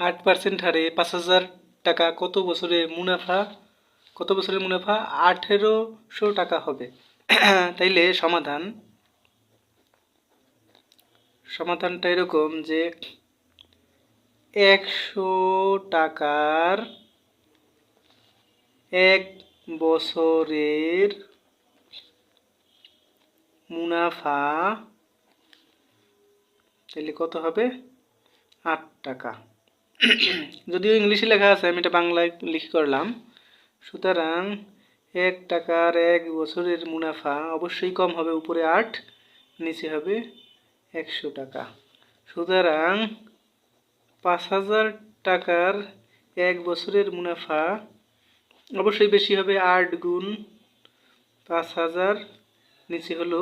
আট পার্সেন্ট হারে পাঁচ হাজার টাকা। কত বছরে মুনাফা? কত বছরের মুনাফা? আঠেরোশো টাকা হবে। তাইলে সমাধান। সমাধানটা এরকম যে একশো টাকার এক বছরের মুনাফা তাহলে কত হবে? আট টাকা। যদিও ইংলিশে লেখা আছে, আমি এটা বাংলায় লিখে করলাম। সুতরাং এক টাকার এক বছরের মুনাফা অবশ্যই কম হবে, উপরে আট, নিচে হবে একশো টাকা। সুতরাং পাঁচ হাজার টাকার এক বছরের মুনাফা অবশ্যই বেশি হবে আট গুণ পাঁচ হাজার, নিচে হলো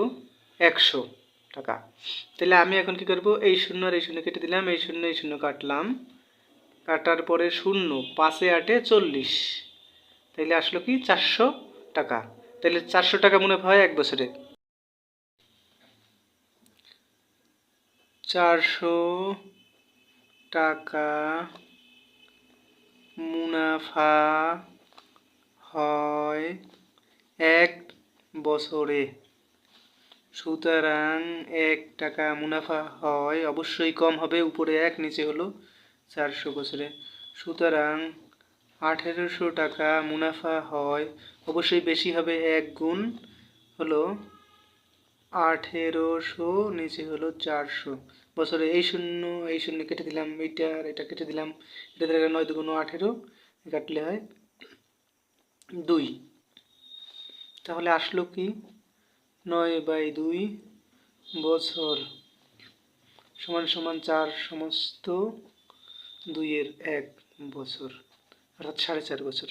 একশো টাকা। তাহলে আমি এখন কি করব? এই শূন্য আর এই শূন্য কেটে দিলাম, এই শূন্য এই শূন্য কাটলাম। কাটার পরে শূন্য, পাঁচে আটে চল্লিশ। তাইলে আসলো কি? চারশো টাকা। তাইলে চারশো টাকা মুনাফা হয় এক বছরে। চারশো টাকা মুনাফা হয় এক বছরে। সুতরাং এক টাকা মুনাফা হয় অবশ্যই কম হবে, উপরে এক, নিচে হলো চারশো বছরে। সুতরাং আঠেরোশো টাকা মুনাফা হয়, অবশ্যই বেশি হবে এক গুণ হলো আঠেরোশো, নিচে হলো চারশো। বছরে এই শূন্য এই শূন্য কেটে দিলাম এইটা এটা কেটে দিলাম, এটা দিলে নয় দুগুণ আঠেরো কাটলে হয় দুই। তাহলে আসলো কি? নয় বাই দুই বছর সমান সমান চার সমস্ত দুইয়ের এক বছর অর্থাৎ সাড়ে চার বছর।